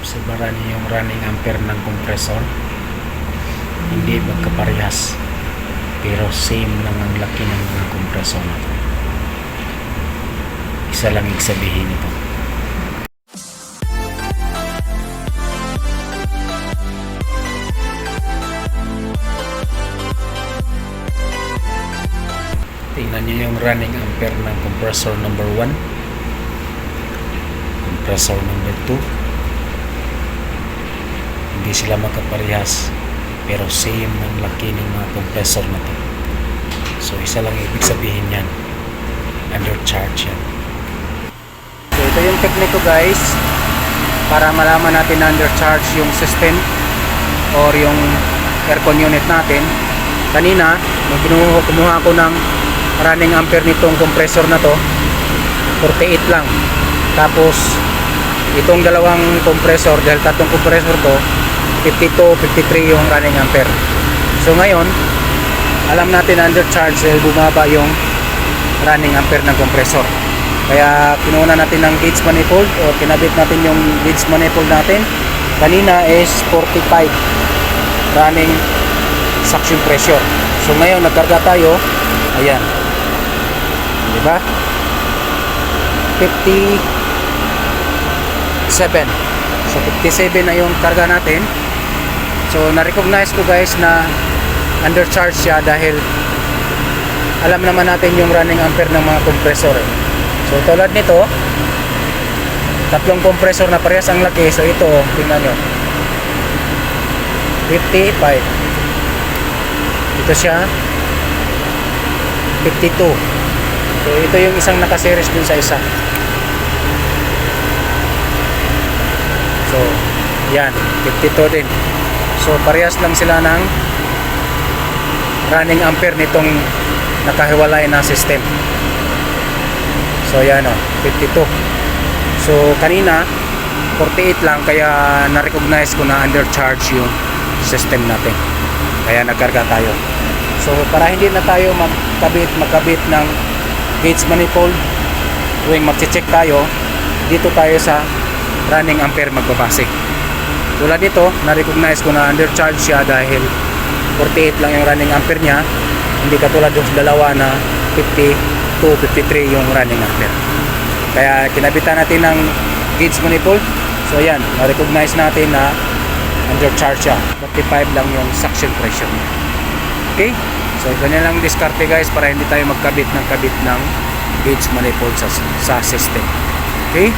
obserbaran niyo yung running ampere ng compressor. Hindi magkaparehas pero same lang ang laki ng mga compressor na to. Isa lang ibig sabihin nito. Tingnan niyo yung running ampere ng compressor number 1 compressor number 2 hindi sila magkaparehas pero same ang laki ng mga compressor na so isa lang ibig sabihin yan undercharge yan. So ito yung technique ko guys para malaman natin na undercharge yung system or yung aircon unit natin. Kanina nung kinuha, kumuha ko ng running ampere nitong compressor na to 48 lang. Tapos itong dalawang compressor dahil tatlong compressor to 52, 53 yung running ampere so ngayon alam natin na undercharge dahil bumaba yung running ampere ng compressor. Kaya kinuha natin ng gauge manifold o kinabit natin yung gauge manifold natin. Kanina is 45 running suction pressure. So ngayon nagkarga tayo. Ayan. Di ba 57 so 57 na yung karga natin so na-recognize ko guys na undercharge siya dahil alam naman natin yung running ampere ng mga compressor. Eh. so tulad nito tatlong compressor na parehas ang laki. So ito tingnan nyo. 55 ito siya 52 so ito yung isang nakaseries dun sa isa. So yan 52 din so parehas lang sila ng running ampere nitong nakahiwalay na system. So yan o 52 so kanina 48 lang kaya na-recognize ko na undercharge yung system natin. Kaya nagkarga tayo. So para hindi na tayo magkabit magkabit ng gauge manifold tuwing magche-check tayo dito tayo sa running ampere magbabase tulad nito na-recognize ko na undercharge siya dahil 48 lang yung running ampere niya. Hindi katulad yung dalawa na 52, 53 yung running ampere kaya kinabitan natin ng gauge manifold. So ayan na-recognize natin na undercharge siya. 45 lang yung suction pressure niya. Okay? So ganyan lang diskarte guys para hindi tayo magkabit ng kabit ng gauge manifold sa, sa system. Okay